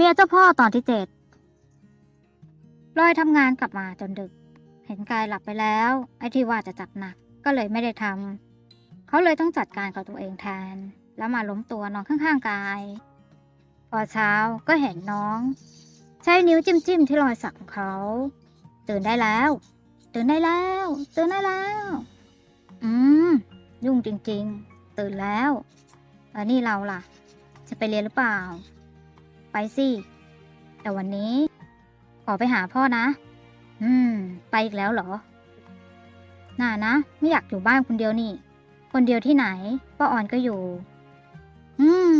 เมียเจ้าพ่อตอนที่เจ็ดลอยทำงานกลับมาจนดึก เห็นกายหลับไปแล้ว ไอ้ที่ว่าจะจัดหนักก็เลยไม่ได้ทำเขาเลยต้องจัดการกับตัวเองแทน แล้วมาล้มตัวนอนข้างๆกาย พอเช้าก็เห็นน้อง ใช้นิ้วจิ้มจิ้มๆที่รอยสักของเขา ตื่นได้แล้ว ตื่นได้แล้ว ตื่นได้แล้ว อืมยุ่งจริง ๆ ตื่นแล้วแล้วนี่เราล่ะ จะไปเรียนหรือเปล่า สิ แต่วันนี้ ขอไปหาพ่อนะ อืม ไปอีกแล้วเหรอ น่านะ ไม่อยากอยู่บ้านคนเดียวนี่ คนเดียวที่ไหนป้าอ่อนก็อยู่ อืม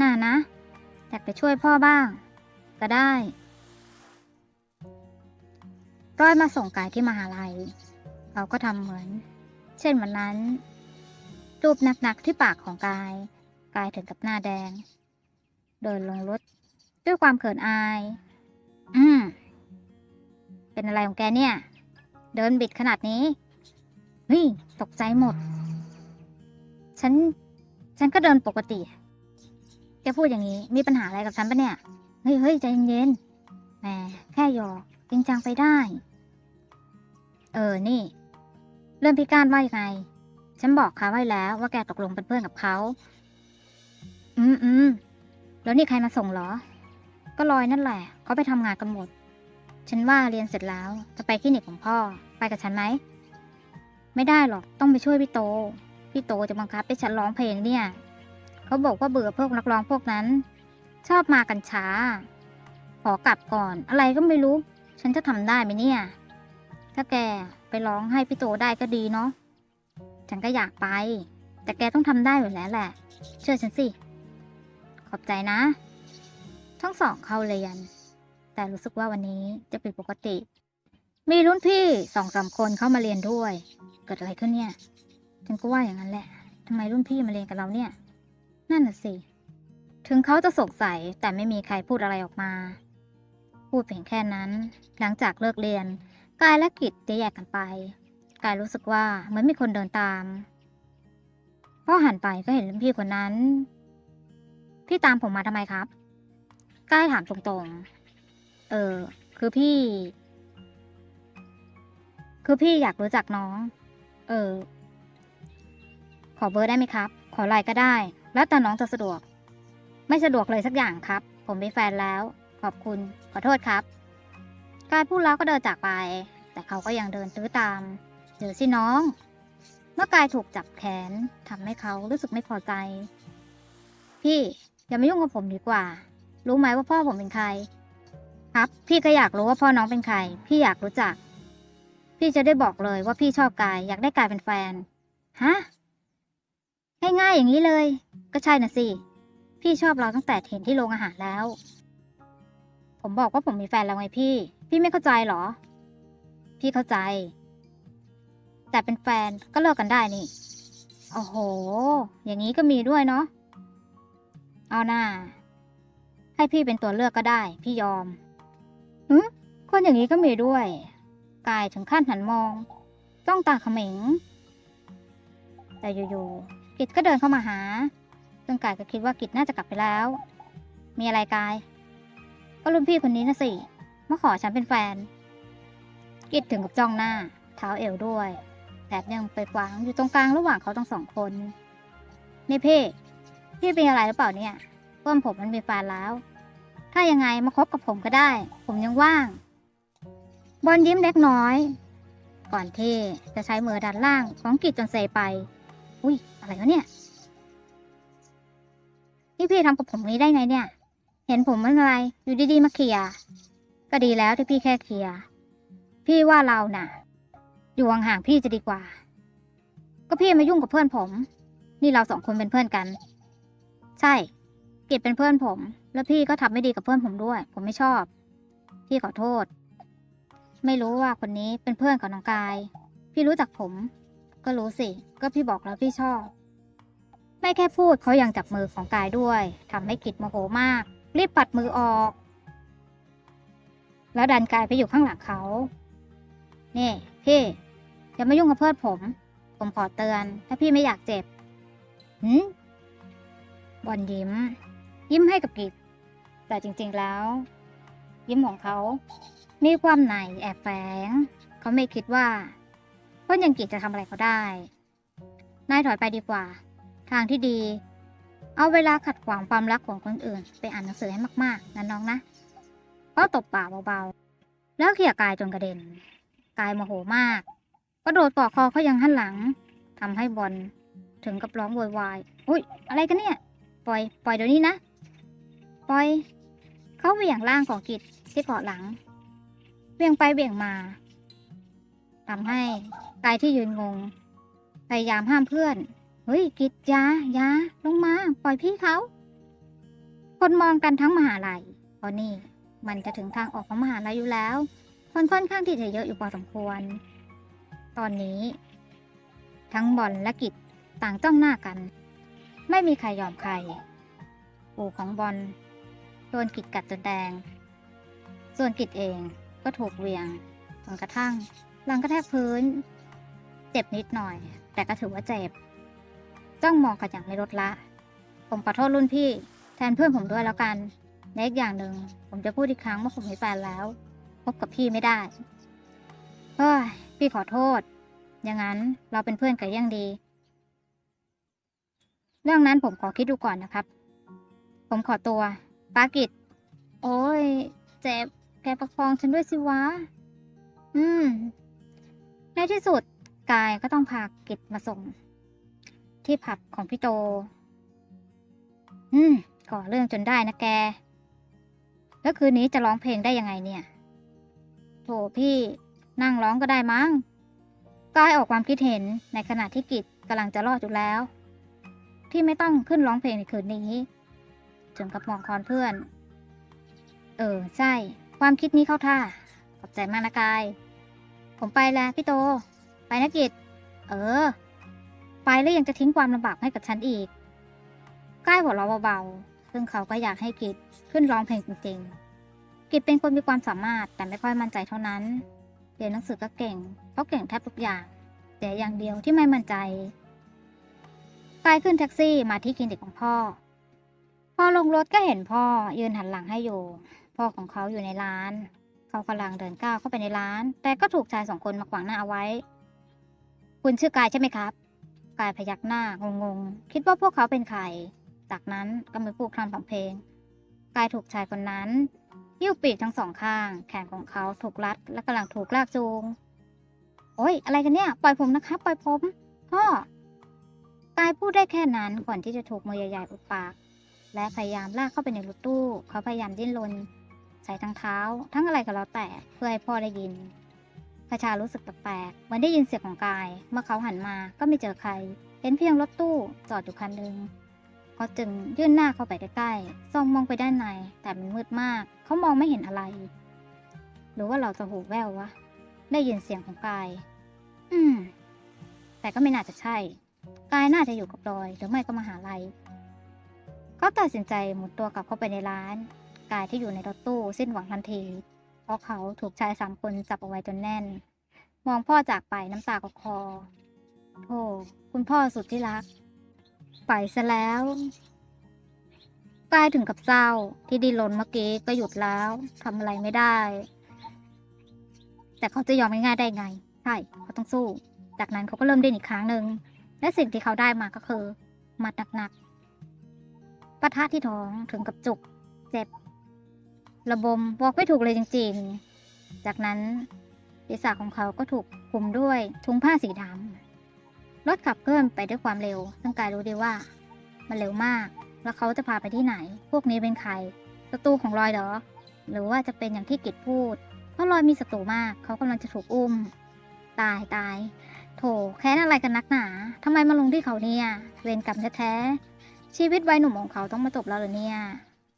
น่านะ อยากไปช่วยพ่อบ้าง ก็ได้ ร้อยมาส่งกายที่มหาลัยเขาก็ทำเหมือน เช่นวันนั้นจูบหนักๆที่ปากของกาย กายถึงกับหน้าแดง เดินลงรถ ด้วยความเขินอาย อืม เป็นอะไรของแกเนี่ย เดินบิดขนาดนี้เฮ้ยตกใจหมด ฉัน ฉันก็เดินปกติ แกพูดอย่างนี้ มีปัญหาอะไรกับฉันปะเนี่ย เฮ้ยเฮ้ยใจเย็นๆแหมแค่หยอกจริงจังไปได้ เออ นี่ เรื่องพี่ก้านว่ายังไง ฉันบอกเขาไว้แล้วว่าแกตกลงเป็นเพื่อนกับเขา อืมอืม แล้วนี่ใครมาส่งเหรอ ก็ลอยนั่นแหละ เขาไปทำงานกันหมด ฉันว่าเรียนเสร็จแล้วจะไปคลินิกของพ่อ ไปกับฉันไหม ไม่ได้หรอก ต้องไปช่วยพี่โต พี่โตจะบังคับให้ฉันร้องเพลงเนี่ย เขาบอกว่าเบื่อพวกนักร้องพวกนั้น ชอบมากันช้า ขอกลับก่อน อะไรก็ไม่รู้ ฉันจะทำได้ไหมเนี่ย ถ้าแกไปร้องให้พี่โตได้ก็ดีเนาะ ฉันก็อยากไป แต่แกต้องทำได้อยู่แล้วแหละ เชื่อฉันสิ อบใจนะ ทั้งสองเข้าเรียน แต่รู้สึกว่าวันนี้จะเป็นปกติ มีรุ่นพี่สองสามคนเข้ามาเรียนด้วย เกิดอะไรขึ้นเนี่ยฉันก็ว่าอย่างนั้นแหละทำไมรุ่นพี่มาเรียนกับเราเนี่ย นั่นน่ะสิ ถึงเขาจะสงสัยแต่ไม่มีใครพูดอะไรออกมา พูดเพียงแค่นั้น หลังจากเลิกเรียน กายและกิจได้แยกกันไป กายรู้สึกว่าเหมือนมีคนเดินตามพอหันไปก็เห็นรุ่นพี่คนนั้น พี่ตามผมมาทำไมครับกายถามตรงๆ เออ คือพี่ คือพี่อยากรู้จักน้อง เออ ขอเบอร์ได้ไหมครับ ขอไลน์ก็ได้ แล้วแต่น้องจะสะดวก ไม่สะดวกเลยสักอย่างครับ ผมมีแฟนแล้ว ขอบคุณ ขอโทษครับ กายพูดแล้วก็เดินจากไป แต่เขาก็ยังเดินตื้อตามเดี๋ยวสิน้อง เมื่อกายถูกจับแขนทำให้เขารู้สึกไม่พอใจ พี่ อย่ามายุ่งกับผมดีกว่า รู้ไหมว่าพ่อผมเป็นใคร ครับ พี่ก็อยากรู้ว่าพ่อน้องเป็นใคร พี่อยากรู้จัก พี่จะได้บอกเลยว่าพี่ชอบกาย อยากได้กายเป็นแฟน ฮะ ง่ายๆอย่างนี้เลย ก็ใช่น่ะสิ พี่ชอบเราตั้งแต่เห็นที่โรงอาหารแล้ว ผมบอกว่าผมมีแฟนแล้วไงพี่ พี่ไม่เข้าใจเหรอ พี่เข้าใจ แต่เป็นแฟนก็เลิกกันได้นี่ โอ้โห อย่างนี้ก็มีด้วยเนาะ เอาหน้า ให้พี่เป็นตัวเลือกก็ได้ พี่ยอมหืคนอย่างนี้ก็มีด้วย กายถึงขั้นหันมองจ้องตาเขม็ง แต่อยู่ๆ กิจก็เดินเข้ามาหา ซึ่งกายก็คิดว่ากิจน่าจะกลับไปแล้ว มีอะไรกาย ก็รุ่นพี่คนนี้นะสิ มาขอฉันเป็นแฟน กิจถึงกับจ้องหน้า เท้าเอวด้วยแถมยังไปวางอยู่ตรงกลางระหว่างเขาทั้งสองคนนี่พี่ พี่เป็นอะไรหรือเปล่าเนี่ยเพื่อนผมมันมีแฟนแล้ว ถ้ายังไงมาคบกับผมก็ได้ ผมยังว่าง บอลยิ้มเล็กน้อย ก่อนที่จะใช้มือดันล่างของกิจจนเซไป อุ้ยอะไรวะเนี่ยนี่พี่ทำกับผมนี้ได้ไงเนี่ย เห็นผมเป็นอะไร อยู่ดีๆมาเคลียก็ดีแล้วที่พี่แค่เคลียพี่ว่าเราน่ะ อยู่ห่างๆพี่จะดีกว่า ก็พี่มายุ่งกับเพื่อนผม นี่เราสองคนเป็นเพื่อนกัน ใช่กิจเป็นเพื่อนผม แล้วพี่ก็ทำไม่ดีกับเพื่อนผมด้วย ผมไม่ชอบ พี่ขอโทษ ไม่รู้ว่าคนนี้เป็นเพื่อนกับน้องกาย พี่รู้จักผม ก็รู้สิ ก็พี่บอกแล้วพี่ชอบ ไม่แค่พูดเขายังจับมือของกายด้วยทำให้กิจโมโหมาก รีบปัดมือออก แล้วดันกายไปอยู่ข้างหลังเขานี่พี่อย่ามายุ่งกับเพื่อนผม ผมขอเตือน ถ้าพี่ไม่อยากเจ็บหืม บอลยิ้ม ยิ้มให้กับกิจแต่จริงๆแล้ว ยิ้มของเขา มีความไหนแอบแฝง เขาไม่คิดว่าต้นยังกิจจะทำอะไรเขาได้ นายถอยไปดีกว่า ทางที่ดี เอาเวลาขัดขวางความรักของคนอื่น ไปอ่านหนังสือให้มากๆนะน้องนะก็ตบปากเบาๆ แล้วเขี่ยกายจนกระเด็น กายโมโหมาก กระโดดกาะคอเขายังหันหลังทำให้บอลถึงกับร้องโวยวาย อุ้ยอะไรกันเนี่ย ปล่อย ปล่อยเดี๋ยวนี้นะ ปล่อย เขาเหวี่ยงร่างของกิจที่เกาะหลังเวี่ยงไปเวี่ยงมาทำให้กายที่ยืนงง พยายามห้ามเพื่อน เฮ้ย กิจยายาลงมา ปล่อยพี่เขา คนมองกันทั้งมหาลัยเพราะนี่มันจะถึงทางออกของมหาลัยอยู่แล้ว คนค่อนข้างที่จะเยอะอยู่พอสมควร ตอนนี้ ทั้งบอลและกิจต่างจ้องหน้ากัน ไม่มีใครยอมใครปู่ของบอลโดนกิดกัดจนแดง ส่วนกิดเองก็ถูกเวียงจนกระทั่งหลังกระแทกพื้น เจ็บนิดหน่อย แต่ก็ถือว่าเจ็บ จ้องมองกันอย่างไม่ลดละ ผมขอโทษรุ่นพี่ แทนเพื่อนผมด้วยแล้วกันและอีกอย่างหนึ่งผมจะพูดอีกครั้งว่าผมมีแฟนแล้วพบกับพี่ไม่ได้เฮ้ยพี่ขอโทษ อย่างนั้นเราเป็นเพื่อนกันยังดี เรื่องนั้นผมขอคิดดูก่อนนะครับ ผมขอตัวปากิจโอ้ยเจ็บแกประคองฉันด้วยสิวะ อืม ในที่สุดกายก็ต้องพากิจมาส่ง ที่ผับของพี่โต อืม ก่อเรื่องจนได้นะแก แล้วคืนนี้จะร้องเพลงได้ยังไงเนี่ยโถพี่นั่งร้องก็ได้มั้งกายออกความคิดเห็นในขณะที่กิจกำลังจะรอดอยู่แล้ว ที่ไม่ต้องขึ้นร้องเพลงในคืนนี้จนกับมองคอนเพื่อน เออ ใช่ ความคิดนี้เข้าท่า ขอบใจมากนะกาย ผมไปแล้วพี่โต ไปนะกิจ เออ ไปแล้วยังจะทิ้งความลำบากให้กับฉันอีกกายหัวเราะเบาๆ ซึ่งเขาก็อยากให้กิจขึ้นร้องเพลงจริงๆ กิจเป็นคนมีความสามารถแต่ไม่ค่อยมั่นใจเท่านั้น เรียนหนังสือก็เก่งเขาเก่งแทบทุกอย่าง แต่อย่างเดียวที่ไม่มั่นใจ กายขึ้นแท็กซี่มาที่คลินิกของพ่อ พอลงรถก็เห็นพ่อยืนหันหลังให้อยู่ พ่อของเขาอยู่ในร้าน เขากำลังเดินก้าวเข้าไปในร้าน แต่ก็ถูกชายสองคนมาขวางหน้าเอาไว้ คุณชื่อกายใช่ไหมครับ กายพยักหน้างงๆคิดว่าพวกเขาเป็นใคร จากนั้นก็มีผู้คลำทำเพลง กายถูกชายคนนั้นยิ้วปีกทั้งสองข้าง แขนของเขาถูกรัดและกำลังถูกลากจูง โอ๊ย อะไรกันเนี่ย ปล่อยผมนะครับ ปล่อยผม พ่อ กายพูดได้แค่นั้นก่อนที่จะถูกมือใหญ่ๆอุดปาก และพยายามลากเข้าไปในรถตู้ เขาพยายามดิ้นรนใส่ทั้งเท้า ทั้งอะไรก็แล้วแต่เพื่อให้พ่อได้ยินพระชารู้สึกแปลกๆเหมือนได้ยินเสียงของกาย เมื่อเขาหันมาก็ไม่เจอใคร เห็นเพียงรถตู้จอดอยู่คันหนึ่งเขาจึงยื่นหน้าเข้าไปใกล้ๆส่องมองไปด้านใน แต่มันมืดมาก เขามองไม่เห็นอะไร หรือว่าเราจะหูแว่ววะ ได้ยินเสียงของกาย อืม แต่ก็ไม่น่าจะใช่ กายน่าจะอยู่กับรอยหรือไม่ก็มหาลัย เขาตัดสินใจหมุนตัวกลับเข้าไปในร้าน กายที่อยู่ในรถตู้สิ้นหวังทันที เพราะเขาถูกชายสามคนจับเอาไว้จนแน่น มองพ่อจากไปน้ำตาก็คอโธ่คุณพ่อสุดที่รัก ไปซะแล้วกายถึงกับเศร้า ที่ดินรนเมื่อกี้ก็หยุดแล้วทำอะไรไม่ได้ แต่เขาจะยอมง่ายๆได้ไง ใช่ เขาต้องสู้ จากนั้นเขาก็เริ่มเดินอีกครั้งหนึ่ง และสิ่งที่เขาได้มาก็คือหมัดหนักๆปะทะที่ท้องถึงกับจุก เจ็บ ระบมบอกไม่ถูกเลยจริงๆ จากนั้นศีรษะของเขาก็ถูกคลุมด้วยถุงผ้าสีดำรถขับเคลื่อนไปด้วยความเร็วซึ่งกายรู้ดีว่า มันเร็วมาก แล้วเขาจะพาไปที่ไหน พวกนี้เป็นใครศัตรูของรอยเหรอ หรือว่าจะเป็นอย่างที่กิจพูด เพราะรอยมีศัตรูมาก เขากำลังจะถูกอุ้ม ตายตาย โถแค้นอะไรกันนักหนาทำไมมาลงที่เขาเนี่ย เวรกรรมแท้ๆ ชีวิตวัยหนุ่มของเขาต้องมาจบแล้วหรอเนี่ย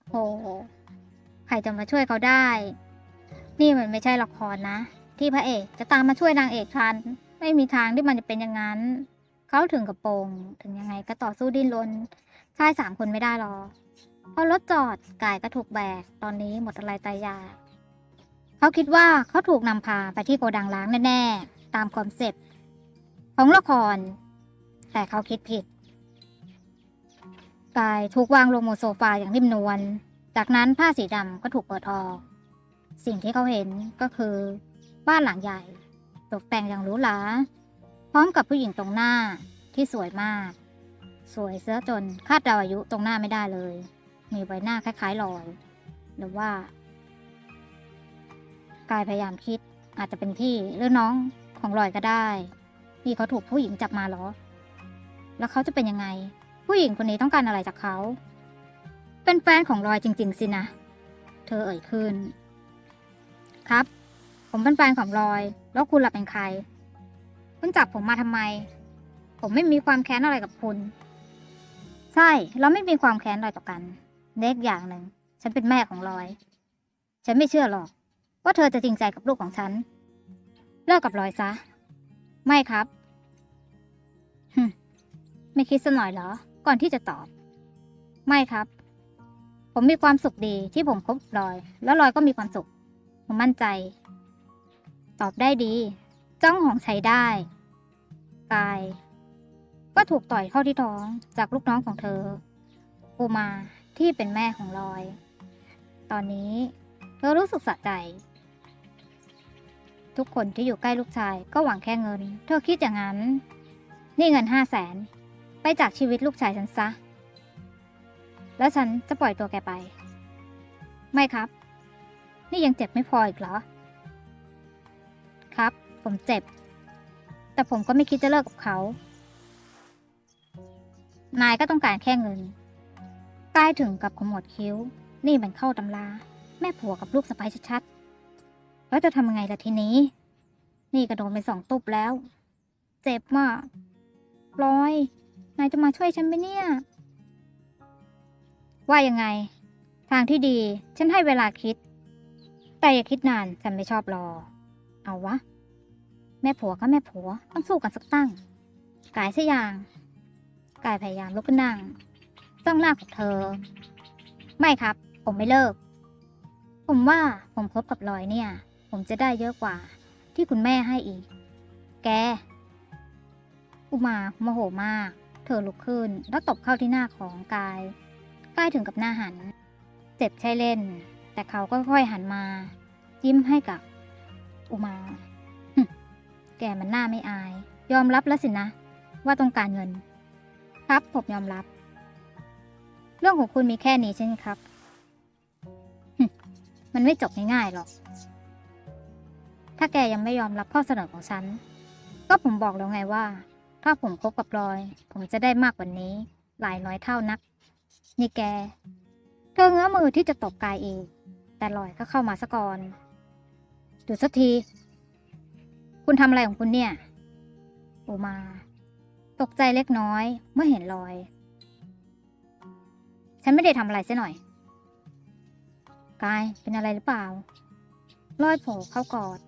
โหใครจะมาช่วยเขาได้ นี่มันไม่ใช่ละครนะ ที่พระเอกจะตามมาช่วยนางเอกทัน ไม่มีทางที่มันจะเป็นอย่างนั้น เขาถึงกระโปรงถึงยังไงก็ต่อสู้ดิ้นรนชายสามคนไม่ได้หรอพอรถจอดกายก็ถูกแบก ตอนนี้หมดอะไรตายยาเขาคิดว่าเขาถูกนำพาไปที่โกดังล้างแน่ๆ ตามคอนเซ็ปต์ ของละคร แต่เขาคิดผิดกายถูกวางลงบนโซฟาอย่างนิ่มนวล จากนั้นผ้าสีดำก็ถูกเปิดออก สิ่งที่เขาเห็นก็คือ บ้านหลังใหญ่ ตกแต่งอย่างหรูหราพร้อมกับผู้หญิงตรงหน้าที่สวยมาก สวยเสื้อจนคาดเดาอายุตรงหน้าไม่ได้เลย มีใบหน้าคล้ายๆลอย หรือว่า กายพยายามคิดอาจจะเป็นพี่หรือน้องของลอยก็ได้ี่เขาถูกผู้หญิงจับมาเหรอ แล้วเขาจะเป็นยังไง ผู้หญิงคนนี้ต้องการอะไรจากเขา เป็นแฟนของลอยจริง ๆ สินะ เธอเอ่ยขึ้น ครับ ผมเป็นแฟนของลอย แล้วคุณล่ะเป็นใคร คุณจับผมมาทำไม ผมไม่มีความแค้นอะไรกับคุณ ใช่ เราไม่มีความแค้นอะไรต่อกันเล็กอย่างหนึ่ง ฉันเป็นแม่ของลอย ฉันไม่เชื่อหรอก ว่าเธอจะจริงใจกับลูกของฉัน เลิกกับลอยซะ ไม่ครับ ไม่คิดสักหน่อยเหรอ ก่อนที่จะตอบ ไม่ครับ ผมมีความสุขดีที่ผมคบลอย แล้วลอยก็มีความสุข ผมมั่นใจ ตอบได้ดี จ้องของใช้ได้ กาย ก็ถูกต่อยเข้าที่ท้องจากลูกน้องของเธออุมาที่เป็นแม่ของลอย ตอนนี้เธอรู้สึกสะใจ ทุกคนที่อยู่ใกล้ลูกชายก็หวังแค่เงิน เธอคิดอย่างนั้น นี่เงินห้าแสนไปจากชีวิตลูกชายฉันซะ แล้วฉันจะปล่อยตัวแกไป ไม่ครับ นี่ยังเจ็บไม่พออีกเหรอ ครับ ผมเจ็บ แต่ผมก็ไม่คิดจะเลิกกับเขา นายก็ต้องการแค่เงินใกล้ถึงกับขมวดคิ้ว นี่มันเข้าตำรา แม่ผัวกับลูกสะใภ้ชัดๆ แล้วจะทำยังไงล่ะทีนี้ นี่กระโดนไปสองตุบแล้ว เจ็บมาก ลอย นายจะมาช่วยฉันไหมเนี่ย ว่ายังไง ทางที่ดี ฉันให้เวลาคิด แต่อย่าคิดนาน ฉันไม่ชอบรอ เอาวะ แม่ผัวก็แม่ผัว ต้องสู้กันสักตั้ง กายซะอย่างกายพยายามลุกขึ้นนั่งต้องหน้าของเธอ ไม่ครับ ผมไม่เลิก ผมว่าผมคบกับลอยเนี่ย ผมจะได้เยอะกว่า ที่คุณแม่ให้อีก แก อุมาโมโหมาก เธอลุกขึ้นแล้วตบเข้าที่หน้าของกายใกล้ถึงกับหน้าหัน เจ็บใช่เล่น แต่เขาก็ค่อยหันมา ยิ้มให้กับ อุมา แกมันหน้าไม่อาย ยอมรับแล้วสินะ ว่าต้องการเงิน ครับผมยอมรับ เรื่องของคุณมีแค่นี้ใช่ไหมครับ มันไม่จบง่ายๆหรอก ถ้าแกยังไม่ยอมรับข้อเสนอของฉัน ก็ผมบอกแล้วไงว่า ถ้าผมคบกับรอย ผมจะได้มากกว่านี้ หลายร้อยเท่านัก นี่แก เธอเงื้อมือที่จะตบกายเองแต่ลอยก็เข้ามาซะก่อนหยุดสักที คุณทำอะไรของคุณเนี่ย โอมา ตกใจเล็กน้อย เมื่อเห็นรอย ฉันไม่ได้ทำอะไรซะหน่อย กายเป็นอะไรหรือเปล่าลอยโผล่เข้ากอด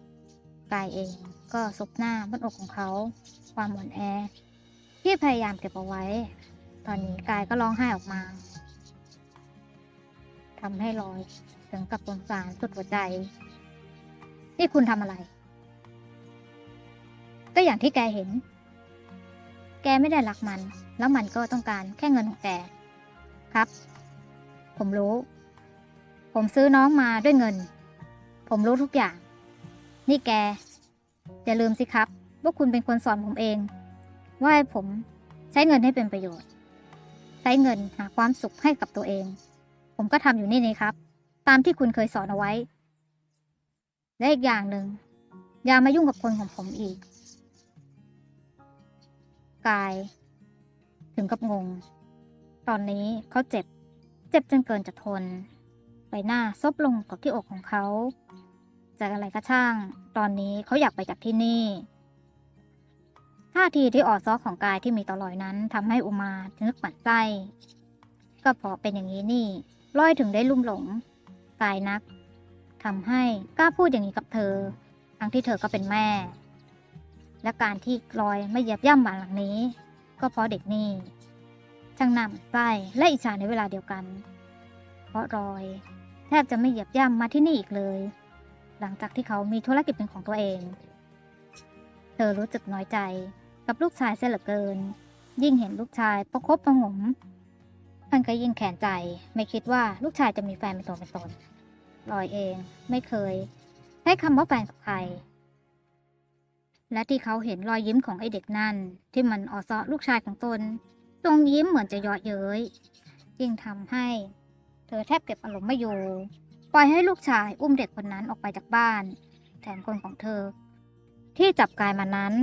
กายเอง ก็ซบหน้าบนอกของเขา ความอ่อนแอ ที่พยายามเก็บเอาไว้ ตอนนี้กายก็ร้องไห้ออกมาทำให้ลอยถึงกับสงสารสุดหัวใจ นี่คุณทำอะไร ก็อย่างที่แกเห็น แกไม่ได้รักมัน แล้วมันก็ต้องการแค่เงินของแก ครับ ผมรู้ ผมซื้อน้องมาด้วยเงิน ผมรู้ทุกอย่าง นี่แก อย่าลืมสิครับว่าคุณเป็นคนสอนผมเอง ว่าให้ผมใช้เงินให้เป็นประโยชน์ ใช้เงินหาความสุขให้กับตัวเอง ผมก็ทำอยู่นี่นี่ครับ ตามที่คุณเคยสอนเอาไว้ และอีกอย่างหนึ่งอย่ามายุ่งกับคนของผมอีก กาย ถึงกับงง ตอนนี้เขาเจ็บ เจ็บจนเกินจะทน ใบหน้าซบลงกับที่อกของเขา จะอะไรก็ช่าง ตอนนี้เขาอยากไปจากที่นี่ท่าทีที่อ่อนซ้อของกายที่มีต่อลอยนั้นทำให้อุมานึกหมันไส้ก็พราะเป็นอย่างนี้นี่ลอยถึงได้ลุ่มหลง กายนักทำให้กล้าพูดอย่างนี้กับเธอ ทั้งที่เธอก็เป็นแม่ และการที่ลอยไม่เหยียบย่ำบ้านหลังนี้ ก็เพราะเด็กนี่ช่างนำไส้และอิจฉาในเวลาเดียวกัน เพราะรอย แทบจะไม่เหยียบย่ำมาที่นี่อีกเลย หลังจากที่เขามีธุรกิจเป็นของตัวเอง เธอรู้สึกน้อยใจกับลูกชายเสียเหลือเกิน ยิ่งเห็นลูกชายประคบประงมทั้มันก็ยิ่งแขนใจ ไม่คิดว่าลูกชายจะมีแฟนเป็นตัวเป็นตนลอยเองไม่เคยใช้คำว่าแฟนกับใคร และที่เขาเห็นรอยยิ้มของไอเด็กนั่น ที่มันออซาะลูกชายของตนทรงยิ้มเหมือนจะเยาะเย้ยยิ่งทำให้ เธอแทบเก็บอารมณ์ไม่อยู่ ปล่อยให้ลูกชายอุ้มเด็กคนนั้นออกไปจากบ้าน แถมคนของเธอ ที่จับกายมานั้น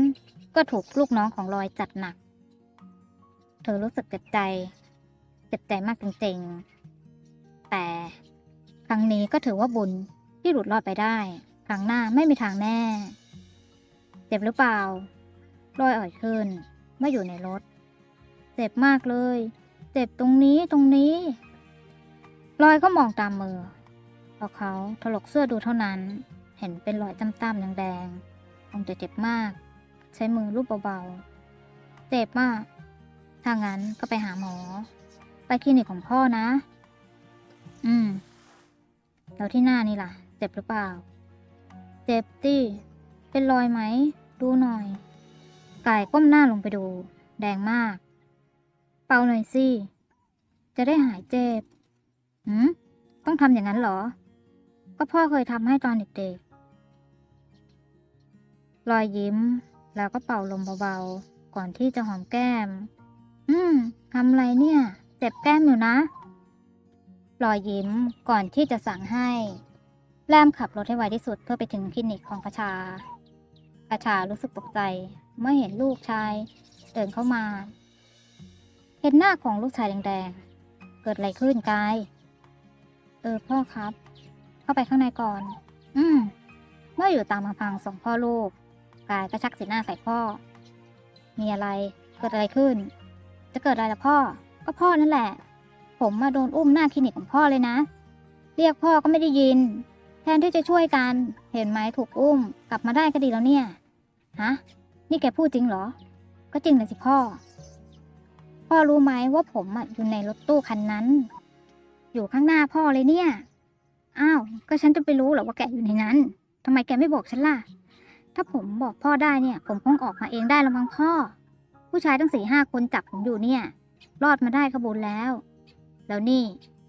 ก็ถูกลูกน้องของลอยจัดหนัก เธอรู้สึกเจ็บใจ เจ็บใจมากจริงๆ แต่ครั้งนี้ก็ถือว่าบุญที่หลุดรอดไปได้ ครั้งหน้าไม่มีทางแน่ เจ็บหรือเปล่ารอยอ่อยขึ้นเมื่ออยู่ในรถ เจ็บมากเลย เจ็บตรงนี้ตรงนี้รอยก็มองตามมือ พอเขาถลกเสื้อดูเท่านั้น เห็นเป็นรอยจ้ำๆแดงๆคงจะเจ็บมาก ใช้มือลูบเบาๆ เจ็บมาก ถ้างั้นก็ไปหาหมอ ไปคลินิกของพ่อนะ อืม แล้วที่หน้านี่ล่ะ เจ็บหรือเปล่า เจ็บดิเป็นรอยไหม ดูหน่อยกายก้มหน้าลงไปดู แดงมาก เป่าหน่อยสิ จะได้หายเจ็บ หืมต้องทำอย่างนั้นเหรอ ก็พ่อเคยทำให้ตอนเด็กๆรอยยิ้ม แล้วก็เป่าลมเบาๆ ก่อนที่จะหอมแก้ม อืมทำอะไรเนี่ย เจ็บแก้มอยู่นะ รอยยิ้มก่อนที่จะสั่งให้แลมขับรถให้ไวที่สุดเพื่อไปถึงคลินิกของประชาประชารู้สึกตกใจเมื่อเห็นลูกชายเดินเข้ามา เห็นหน้าของลูกชายแดงๆ เกิดอะไรขึ้นกาย เออพ่อครับ เข้าไปข้างในก่อน อืม เมื่ออยู่ตามลำพังสองพ่อลูก กายก็ชักสีหน้าใส่พ่อ มีอะไรเกิดอะไรขึ้น จะเกิดอะไรล่ะพ่อ ก็พ่อนั่นแหละ ผมมาโดนอุ้มหน้าคลินิกของพ่อเลยนะ เรียกพ่อก็ไม่ได้ยิน แทนที่จะช่วยกัน เห็นไหมถูกอุ้ม กลับมาได้ก็ดีแล้วเนี่ย ฮะ นี่แกพูดจริงเหรอ ก็จริงเลยสิพ่อ พ่อรู้ไหมว่าผมอยู่ในรถตู้คันนั้น อยู่ข้างหน้าพ่อเลยเนี่ย อ้าว ก็ฉันจะไปรู้เหรอว่าแกอยู่ในนั้นทำไมแกไม่บอกฉันล่ะ ถ้าผมบอกพ่อได้เนี่ย ผมคงออกมาเองได้ล้วมั้งพ่อ ผู้ชายตั้งสี่ห้าคนจับผมอยู่เนี่ย รอดมาได้ขบุญแล้ว แล้วนี่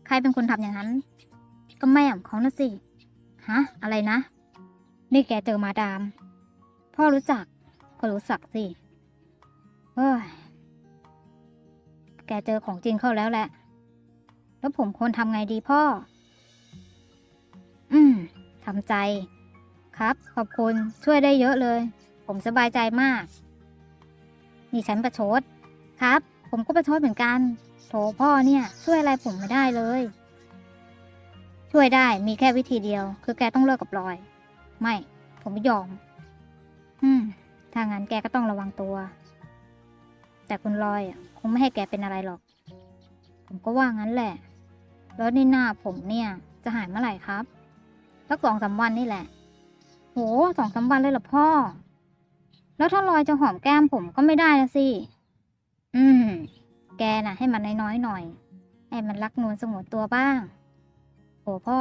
ใครเป็นคนทำอย่างนั้น ก็แม่ของเขานะสิ ฮะ อะไรนะ นี่แกเจอมาดาม พ่อรู้จัก ก็รู้สักสิ เฮ้ย แกเจอของจริงเข้าแล้วแหละ แล้วผมควรทำไงดีพ่อ อืมทำใจ ครับ ขอบคุณช่วยได้เยอะเลย ผมสบายใจมาก นี่ฉันประชด ครับ ผมก็ประชดเหมือนกัน โถพ่อเนี่ย ช่วยอะไรผมไม่ได้เลย ช่วยได้มีแค่วิธีเดียว คือแกต้องเลิกกับรอย ไม่ ผมไม่ยอม อืมถ้างั้นแกก็ต้องระวังตัว แต่คุณรอยคงไม่ให้แกเป็นอะไรหรอก ผมก็ว่างั้นแหละ แล้วในหน้าผมเนี่ยจะหายเมื่อไหร่ครับ สักสองสามวันนี่แหละ โหสองสามวันเลยเหรอพ่อ แล้วถ้าลอยจะหอมแก้มผมก็ไม่ได้นะสิ อืม แกน่ะ ให้มันน้อยๆหน่อย ให้มันรักนวลสงวนตัวบ้าง โหพ่อ